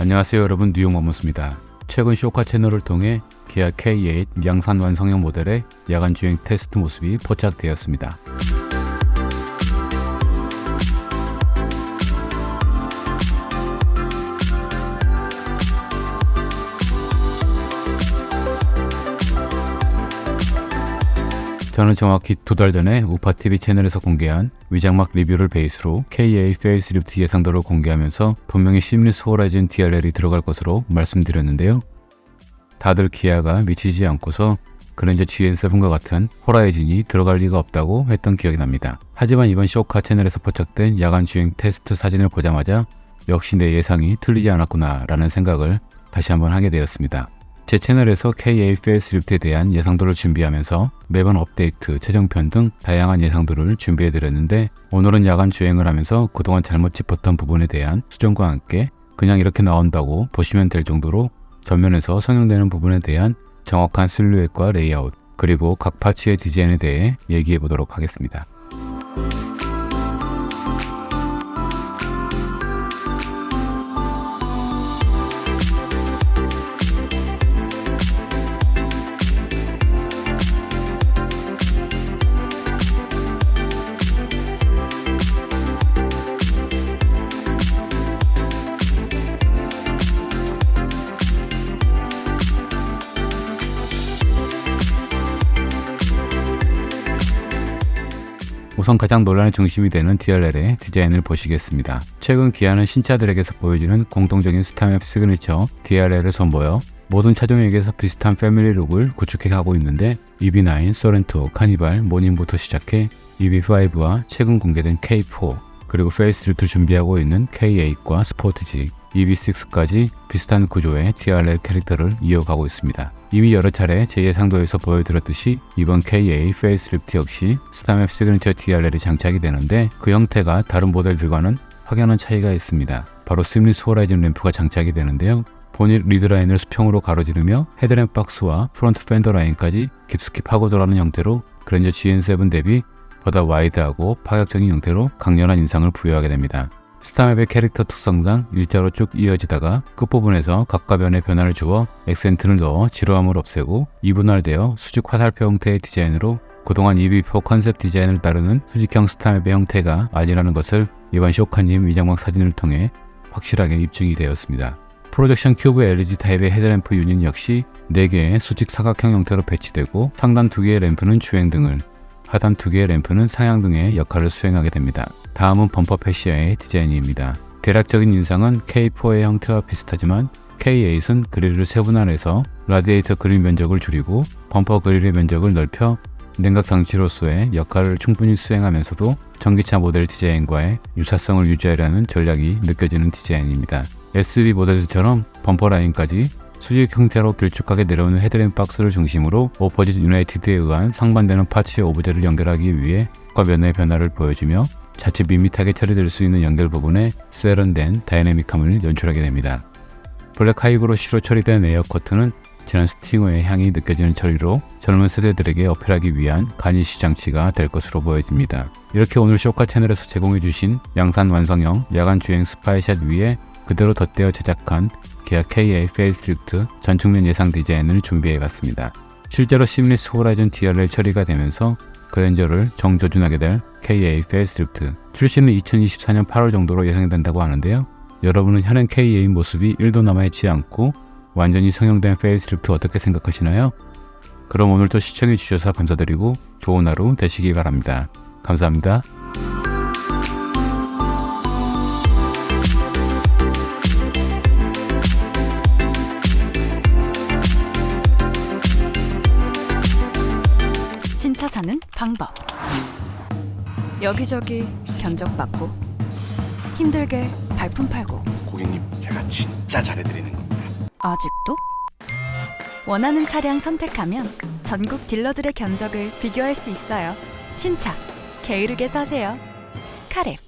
안녕하세요 여러분 뉴욕 머무스입니다. 최근 쇼카 채널을 통해 기아 K8 양산 완성형 모델의 야간 주행 테스트 모습이 포착되었습니다. 저는 정확히 두 달 전에 우파TV 채널에서 공개한 위장막 리뷰를 베이스로 KA 페이스리프트 예상도를 공개하면서 분명히 시밀리스 호라이즌 DRL이 들어갈 것으로 말씀드렸는데요. 다들 기아가 미치지 않고서 그랜저 GN7과 같은 호라이즌이 들어갈 리가 없다고 했던 기억이 납니다. 하지만 이번 쇼카 채널에서 포착된 야간 주행 테스트 사진을 보자마자 역시 내 예상이 틀리지 않았구나 라는 생각을 다시 한번 하게 되었습니다. 제 채널에서 KA 페이스리프트에 대한 예상도를 준비하면서 매번 업데이트, 최종편 등 다양한 예상도를 준비해드렸는데 오늘은 야간 주행을 하면서 그동안 잘못 짚었던 부분에 대한 수정과 함께 그냥 이렇게 나온다고 보시면 될 정도로 전면에서 성형되는 부분에 대한 정확한 실루엣과 레이아웃 그리고 각 파츠의 디자인에 대해 얘기해 보도록 하겠습니다. 우선 가장 논란의 중심이 되는 DRL의 디자인을 보시겠습니다. 최근 기아는 신차들에게서 보여주는 공통적인 스타맵 시그니처 DRL을 선보여 모든 차종에게서 비슷한 패밀리 룩을 구축해 가고 있는데 EB9, 소렌토, 카니발, 모닝부터 시작해 EB5와 최근 공개된 K4 그리고 페이스리프트 준비하고 있는 K8과 스포티지, EB6까지 비슷한 구조의 DRL 캐릭터를 이어가고 있습니다. 이미 여러 차례 제 예상도에서 보여드렸듯이 이번 KA 페이스리프트 역시 스타맵 시그니처 DRL이 장착이 되는데 그 형태가 다른 모델들과는 확연한 차이가 있습니다. 바로 심리스 호라이즌 램프가 장착이 되는데요. 본닛 리드라인을 수평으로 가로지르며 헤드램프 박스와 프론트 팬더 라인까지 깊숙이 파고들어가는 형태로 그랜저 GN7 대비 보다 와이드하고 파격적인 형태로 강렬한 인상을 부여하게 됩니다. 스타맵의 캐릭터 특성상 일자로 쭉 이어지다가 끝부분에서 각과 변의 변화를 주어 액센트를 넣어 지루함을 없애고 이분할되어 수직 화살표 형태의 디자인으로 그동안 EB4 컨셉 디자인을 따르는 수직형 스타맵의 형태가 아니라는 것을 이번 쇼카님 위장막 사진을 통해 확실하게 입증이 되었습니다. 프로젝션 큐브 LED 타입의 헤드램프 유닛 역시 4개의 수직 사각형 형태로 배치되고 상단 2개의 램프는 주행 등을 하단 2개의 램프는 상향등의 역할을 수행하게 됩니다. 다음은 범퍼 패시아의 디자인입니다. 대략적인 인상은 K4의 형태와 비슷하지만 K8은 그릴을 세분화해서 라디에이터 그릴 면적을 줄이고 범퍼 그릴의 면적을 넓혀 냉각 장치로서의 역할을 충분히 수행하면서도 전기차 모델 디자인과의 유사성을 유지하려는 전략이 느껴지는 디자인입니다. SUV 모델들처럼 범퍼 라인까지 수직 형태로 길쭉하게 내려오는 헤드램프 박스를 중심으로 오퍼짓 유나이티드에 의한 상반되는 파츠의 오브제를 연결하기 위해 과 면의 변화를 보여주며 자칫 밋밋하게 처리될 수 있는 연결 부분에 세련된 다이내믹함을 연출하게 됩니다. 블랙 하이그로 시로 처리된 에어 커튼은 진한 스팅어의 향이 느껴지는 처리로 젊은 세대들에게 어필하기 위한 가니시 장치가 될 것으로 보여집니다. 이렇게 오늘 쇼카 채널에서 제공해주신 양산 완성형 야간 주행 스파이샷 위에 그대로 덧대어 제작한 기아 KA 페이스리프트 전축면 예상 디자인을 준비해봤습니다. 실제로 심리스 호라이즌 DRL 처리가 되면서 그랜저를 정조준하게 될 KA 페이스리프트 출시는 2024년 8월 정도로 예상된다고 하는데요. 여러분은 현행 KA 모습이 1도 남아있지 않고 완전히 성형된 페이스리프트 어떻게 생각하시나요? 그럼 오늘도 시청해주셔서 감사드리고 좋은 하루 되시기 바랍니다. 감사합니다. 신차 사는 방법. 여기저기 견적받고 힘들게 발품 팔고. 고객님 제가 진짜 잘해드리는 겁니다. 아직도? 원하는 차량 선택하면 전국 딜러들의 견적을 비교할 수 있어요. 신차 게으르게 사세요. 카랩